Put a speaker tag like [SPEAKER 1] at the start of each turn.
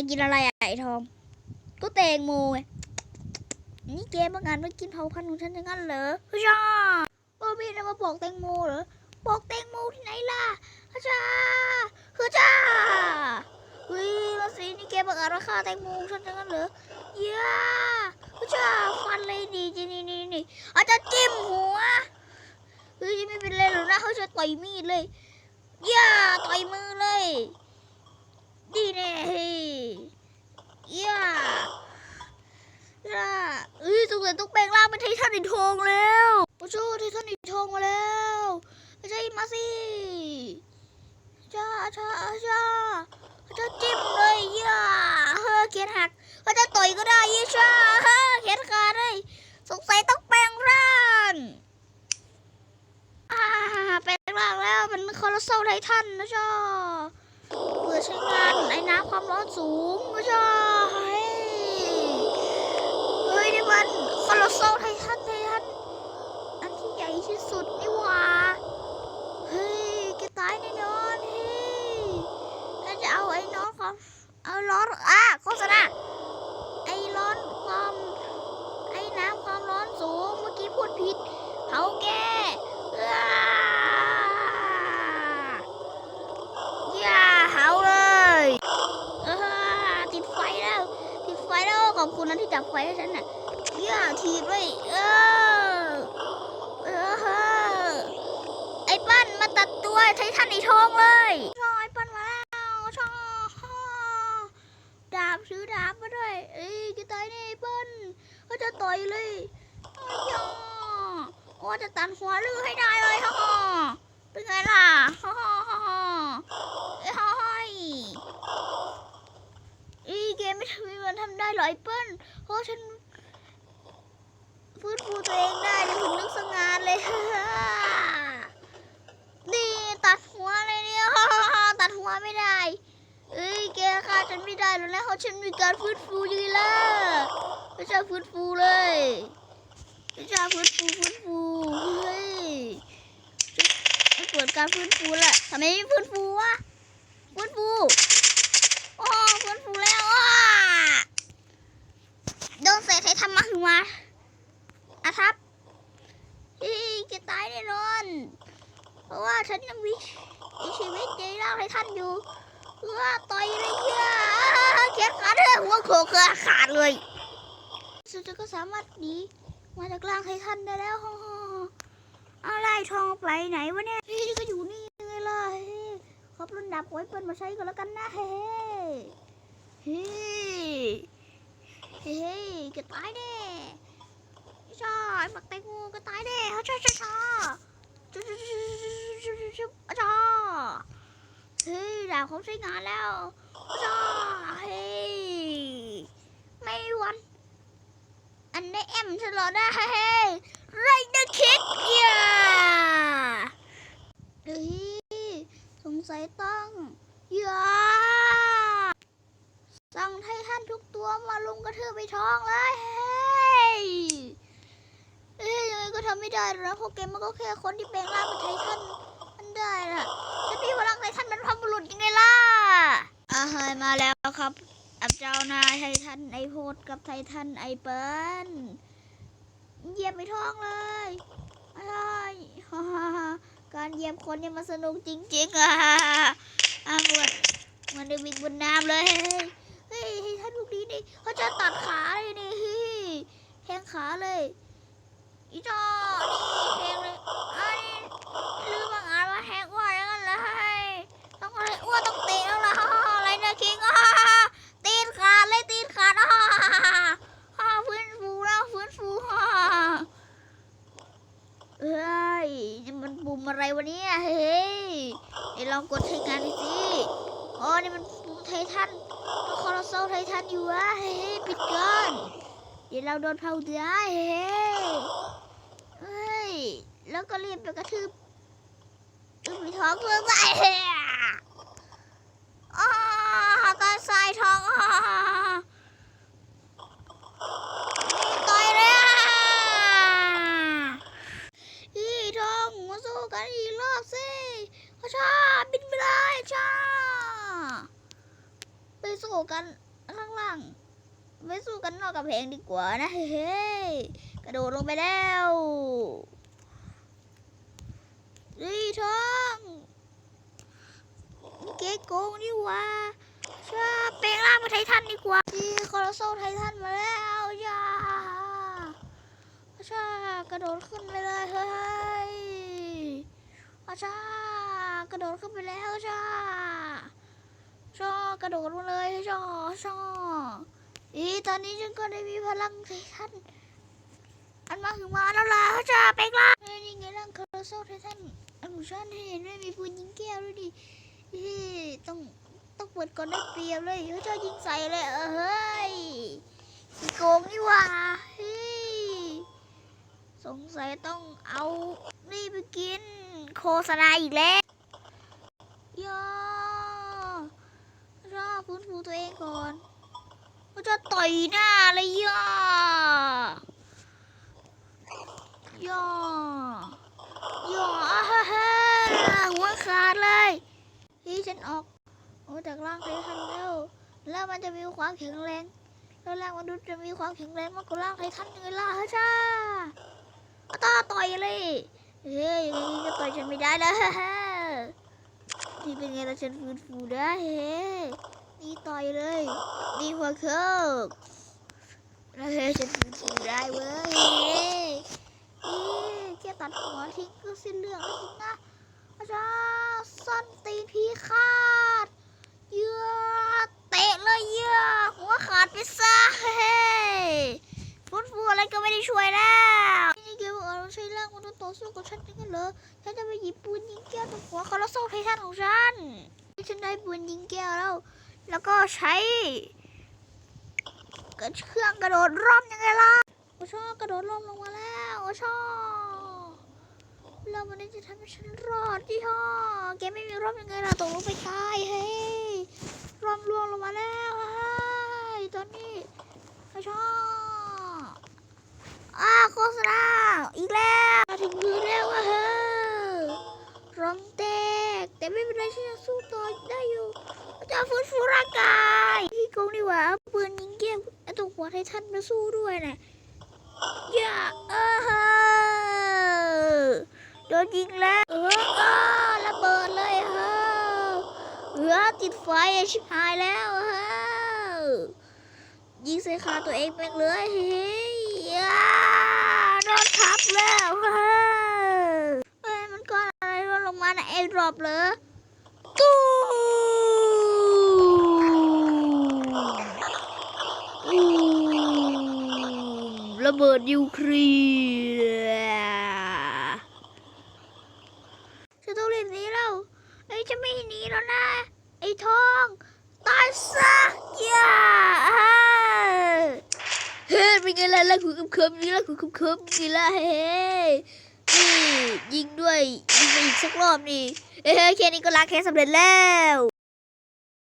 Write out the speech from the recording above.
[SPEAKER 1] ายกินอะไรอะไอทอง ก็แตงโมไงนี่เกมบางงานไม่กินเผาพันธุ์ของฉันอย่างนั้นเหรอฮะจ้าโอ้พี่จะมาบอกแตงโมเหรอบอกแตงโมที่ไหนล่ะฮะจ้าฮะจ้าเฮ้ยมาสินี่เกมบางงานราคาแตงโมของฉันอย่างนั้นเหรอเย้าฮะจ้าฟันเลยดีจีนี่นี่นี่อาจจะจิ้มหัวเฮ้ยไม่เป็นไรหรอกนะเขาจะต่อยมีดเลยย่าต่อยมือเลย ดีแน่เฮ้ยย่าย่าเอ้ยสงสัยต้องแปลงร่านอีกทองแล้วโอ้โหไททันอีกทองมาแล้วไม่ใช่มาสิจ้าจ้าจ้าจะจิ้มเลยย่าเฮ้อเขียนหักเขาจะต่อยก็ได้ยี่ช่าเฮ้อเขียนขาดเลยสงสัยต้องแปลงร่างอ่าแปลงร่างแล้วมันคอร์โซลไททันนะจ้าเพื่อใช้งานในน้ำความร้อนสูงไม่ใช่เฮ้ยนี่มัน คอร์โซไททันไททันอันที่ใหญ่ที่สุดนี่หว่าเฮ้ยแกตายแน่นอนเฮ้ยถ้าจะเอาไอ้น้องความเอาร้อนอะโฆษณาไอ้ร้อนความไอ้น้ำความร้อนสูงเมื่อกี้พูดผิดเผาแกอ้าอย่าเผาเลยติดไฟแล้ว ติดไฟแล้วขอบคุณนะที่ดับไฟให้ฉันน่ะ ย่าทีบเลยเออเออไอ้ปั้นมาตัดตัวไททันไอ้ทองเลยชอไอปั้นมาแล้วชอดาบซื้อดาบมาด้วยเอ้ยจะตายนี่ปั้นก็จะต่อยเลยอ้ยอะโอ้จะตัดหัวลือให้ได้เลยฮ่าเป็นไงล่ะฮ่าฮ่าฮ่าฮ่าเอ้ยเฮ้ยอีเกมไม่ทำให้มันทำได้หรอไอ้เปิ้ลเพราะฉัน ฟื้นฟูตัวเองได้เลยถึงนึกสงานเลยนี่ตัดหัวเลยเนี่ยตัดหัวไม่ได้เอ้ยแกฆ่าฉันไม่ได้แล้วนะเพราะฉันมีการฟื้นฟูยังไงล่ะไม่ใช่ฟื้นฟูเลยไม่ใช่ฟื้นฟูฟื้นฟูเฮ้ยไม่เปิดการฟื้นฟูแหละทำไมไม่ฟื้นฟูวะฟื้นฟูโอ้ฟื้นฟูแล้วอะโดนเศษใครทำมาคือมาอะครับอีจะตายแน่นอน เพราะว่าฉันยังมีมีชีวิตในร่างไททันอยู่เพื่อต่อยเลยเยอะเขียนขาดเลยหัวโขกขาดเลยสุดท้ายก็สามารถหนีมาจากร่างไททันได้แล้วอะไรทองไปไหนวะเนี่ยเฮ้ยนี่ก็อยู่นี่ไงล่ะเฮ้ยขอบรุ่นดับไว้เปิ้ลมาใช้ก็แล้วกันนะเฮ้เฮ้เฮ้จะตายแน่ใชาไอ้หมักแตงโมก็ตายแน่ฮะชาชาชาชุบชุบชุบชุบชุบชุบชาเฮ้ยดาบเขาใช้งานแล้วชาเฮ้ไม่วัน อันได้แอมฉันรอได้ไรเดอร์คิกเยาเฮ้ยสงสัยต้องอย่าสั่งให้ท่านทุกตัวมาลุมกระทืบไปท้องเลยเฮ้ยเอ้ยยังไงก็ทำไม่ได้หรอกนะเพราะเกมมันก็แค่คนที่แปลงร่างเป็นไททันมันได้น่ะฉันมีพลังไททันเป็นพรบุรุษยังไงล่ะอ่าเฮ้ยมาแล้ว ครับอับเจ้านายไททันไอโพดกับไททันไอเปิ้ลเหยียบไปท้องเลยอะไรฮ่าฮ่าฮ่าการเหยียบคนเนี่ยมันสนุกจริงๆอะอะเหมือนมันเดวิดบนน้ำเลยเฮ้ยเฮ้ท่านพวกนี้นี่เขาจะตัดขาเลยนี่แทงขาเลยอีจอนี่แทงเลยไอ้ลืมบางอ่านว่าแทงอ้วนแล้วกันเลยต้องอะไรอ้วนต้องเตะแล้วล่ะฮ่าอะไรนะคิงอะตีนขาดเลยตีนขาดอะฮ่าฟื้นฟูแล้วฟื้นฟูฮ่า เฮ้ยนี่มันปุ่มอะไรวะเนี่ย เฮ้ยไองกดใช้งานดูสิอ๋อนี่มันปุ่มไททันมันคอร์โซไททันอยู่วะเฮ้ยปิดก่อนเดี๋ยวเราโดนเผาได้เฮ้ยเฮ้ยแล้วก็รีบไปกระทืบอึมีท้องเพื่อไปเฮ้ยอ๋อตาทรายทองอ๋อต่อยเลยอะ พี่ทองมาสู้กันอีกรอบสิพระชาบินไปเลยชาไป สู้กันข้างล่าง ไปสู้กันนอกกับเพลงดีกว่านะ เฮ้ยกระโดดลงไปแล้วรีทองเก๊โกงนี่ว่าชาแปลงร่างเป็นไททันดีกว่าที่คอร์โซไททันมาแล้วย่าชากระโดดขึ้นไปเลยเฮ้ยอาชากระโดดขึ้นไปแล้วชา ชอกระโดดมาเลยชอชออีตอนนี้ฉันก็ได้มีพลังไททันอันมาถึงมาแล้วล่ะชาไปกล่าเฮ้ยนี่ไงร่างคาร์โซไททันอันของฉันเห็นไหมมีปืนยิงแก้วด้วยดิเฮ้ยต้องต้องเปิดก่อนได้เปรียบเลยเขาจะยิงใส่เลยเออเฮ้ยโกงนี่ว่าเฮ้ยสงสัยต้องเอานี่ไปกินโฆษณาอีกแล้วย่า รอฟื้นฟู ตัวเองก่อนก็จะต่อยหน้าเลยย่าย่าย่าอ่าฮ่าฮ่าหัวขาดเลยที่ฉันออกออกจากร่างไททันแล้วแล้วมันจะมีความแข็งแรงแล้วร่างมนุษย์จะมีความแข็งแรงมากกว่าร่างไททันยังไงล่ะฮะจ้าเอาตาต่อยเลยเฮ้ยย่างนี้ก็ต่อยฉันไม่ได้แล้วฮ่าฮ่าที่เป็นไงล่ะฉันฟื้นฟูได้เฮ้ นี่ต่อยเลยนี่หัวเคิร์กแล้วเฮ้ยฉันฟื้นฟูได้เว้ยนี่แค่ตัดหัวทิ้งก็สิ้นเรื่องแล้วสินะอาจารย์ซ่อนตีนพีขาดเยื่อเตะเลยเยื่อหัวขาดไปซะเฮ้ยฟื้นฟูอะไรก็ไม่ได้ช่วยแล้วนี่เกมบอกเราใช้ร่างมนุษย์ต่อสู้กับฉันยังไงเหรอฉันจะไปหยิบปืนยิงแก้วตรงหัวคาร์ลโซ่ไททันของฉันฉันได้ปืนยิงแก้วแล้ว แล้วก็ใช้เครื่องกระโดดร่มยังไงล่ะโอชอกระโดดร่มลงมาแล้วโอชอบแล้ววันนี้จะทำให้ฉันรอดที่ฮ่อแกไม่มีร่มยังไงล่ะตกลงไปตายเฮ้ยร่มร่วงลงมาแล้วเฮ้ยตอนนี้โอชออ่าโฆษณาอีกแล้วถึงพื้นแล้วอะเฮ้ยร่มแตก แต่ไม่เป็นไรฉันยังสู้ต่อได้อยู่จะฟื้นฟูร่างกายพี่โกงดีกว่าเอาปืนยิงเกี้ยวไอ้ตัวหัวไททันมาสู้ด้วยนะอย่าเออโดนยิงแล้วเออเออระเบิดเลยเออเออติดไฟชิบหายแล้วเออยิงใส่ขาตัวเองไปเลยเฮ้ยอ่าโดนทับแล้วเฮ้ยเอ้ยมันก้อนอะไรร่ว งลงมานะไอ้รอบเหรอตูมตูมระเบิดนิวเคลียร์ฉันต้องเล่นหนี้แล้วไอ้ยจะไม่หนีแล้วนะ ไอ้ทองตายซะอย่าเฮ้ยเป็นไงล่ะล่ะคุณคำคำนี่ล่ะคุณคำคำนี่ล่ะเฮ้ ยนี่ยิงด้วยยิงไปอีกสักรอบนี่เอ้แค่นี้ก็ล้างแค้นสำเร็จแล้ว